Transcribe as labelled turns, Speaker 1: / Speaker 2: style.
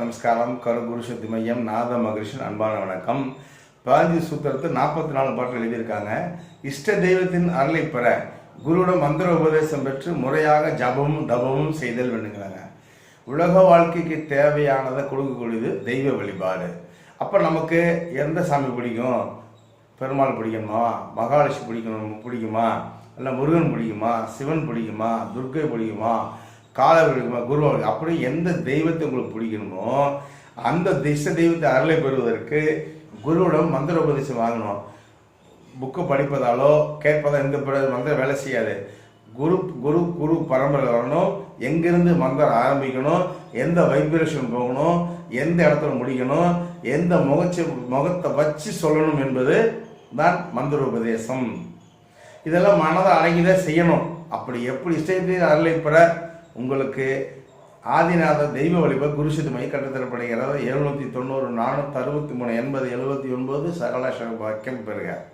Speaker 1: நமஸ்காரம் கருகுரு சக்தி மையம் நாத மகிழ்ச்சியின் அன்பான வணக்கம். பாதி சூத்திரத்து நாற்பத்தி நாலு பாட்டு எழுதியிருக்காங்க. இஷ்ட தெய்வத்தின் அருளை பெற குருவிடம் மந்திர உபதேசம் பெற்று முறையாக ஜபமும் தபமும் செய்தல் வேண்டுங்கிறாங்க உலக வாழ்க்கைக்கு தேவையானதை கொடுக்கக்கூடியது தெய்வ வழிபாடு. அப்போ நமக்கு எந்த சாமி பிடிக்கும்? பெருமாள் பிடிக்கணுமா மகாலட்சுமி பிடிக்கணும் பிடிக்குமா? இல்லை முருகன் பிடிக்குமா? சிவன் பிடிக்குமா? துர்க்கை பிடிக்குமா? கால பிடிக்குமா குரு அப்படி எந்த தெய்வத்தை உங்களுக்கு பிடிக்கணுமோ அந்த திச தெய்வத்தை அருளை பெறுவதற்கு குருவிடம் மந்திர உபதேசம் வாங்கணும். புக்கு படிப்பதாலோ கேட்பதோ எந்த பிறகு மந்திரம் வேலை செய்யாது. குரு குரு குரு பரம்பரை வரணும். எங்கிருந்து மந்திரம் ஆரம்பிக்கணும்? எந்த வைப்ரேஷன் போகணும்? எந்த இடத்துல முடிக்கணும்? எந்த முகச்சி முகத்தை வச்சு சொல்லணும் என்பது தான் மந்திர உபதேசம் இதெல்லாம் மனதை அடங்கிதான் செய்யணும். அப்படி எப்படி இஷ்டத்தின் அருளை பெற உங்களுக்கு ஆதிநாத தெய்வ வழிபாடு குருசித்து மைய எழுநூற்றி தொண்ணூறு நானூற்றி அறுபத்தி மூணு எண்பது எழுபத்தி ஒன்பது சகல வாக்கியம் பெறுகிறார்